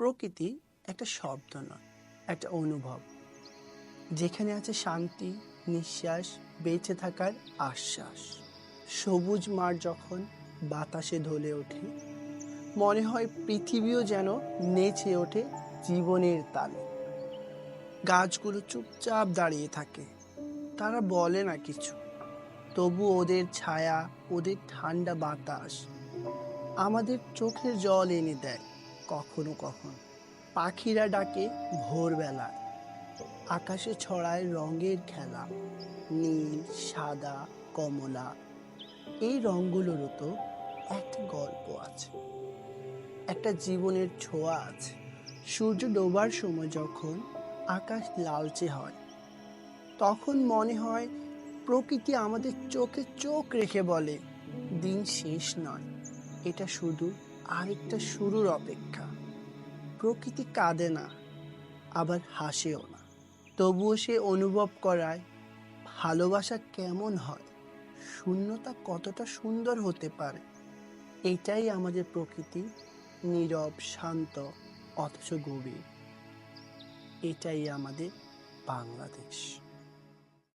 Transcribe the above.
প্রকৃতি একটা শব্দ নয়, একটা অনুভব। যেখানে আছে শান্তি, নিঃশ্বাস, বেঁচে থাকার আশ্বাস। সবুজ মাঠ যখন বাতাসে ধলে ওঠে, মনে হয় পৃথিবীও যেন নেচে ওঠে জীবনের তালে। গাছগুলো চুপচাপ দাঁড়িয়ে থাকে, তারা বলে না কিছু। তবু ওদের ছায়া, ওদের ঠান্ডা বাতাস আমাদের চোখের জল এনে দেয়। কখনো কখনো। পাখিরা ডাকে ভোরবেলায় আকাশে ছড়ায় রঙের খেলা। নীল, সাদা, কমলা। এই রঙগুলোরও তো একটা গল্প আছে। একটা জীবনের ছোঁয়া আছে। সূর্য ডোবার সময় যখন আকাশ লালচে হয়, তখন মনে হয় প্রকৃতি আমাদের চোখে চোখ রেখে বলে, দিন শেষ নয়। এটা শুধু আরেকটা শুরুর অপেক্ষা। প্রকৃতি কাঁদে না, আবার হাসেও না। তবুও সে অনুভব করায়, ভালোবাসা কেমন হয়? শূন্যতা কতটা সুন্দর হতে পারে? এটাই আমাদের প্রকৃতি নীরব, শান্ত, অথচ গভীর। এটাই আমাদের বাংলাদেশ।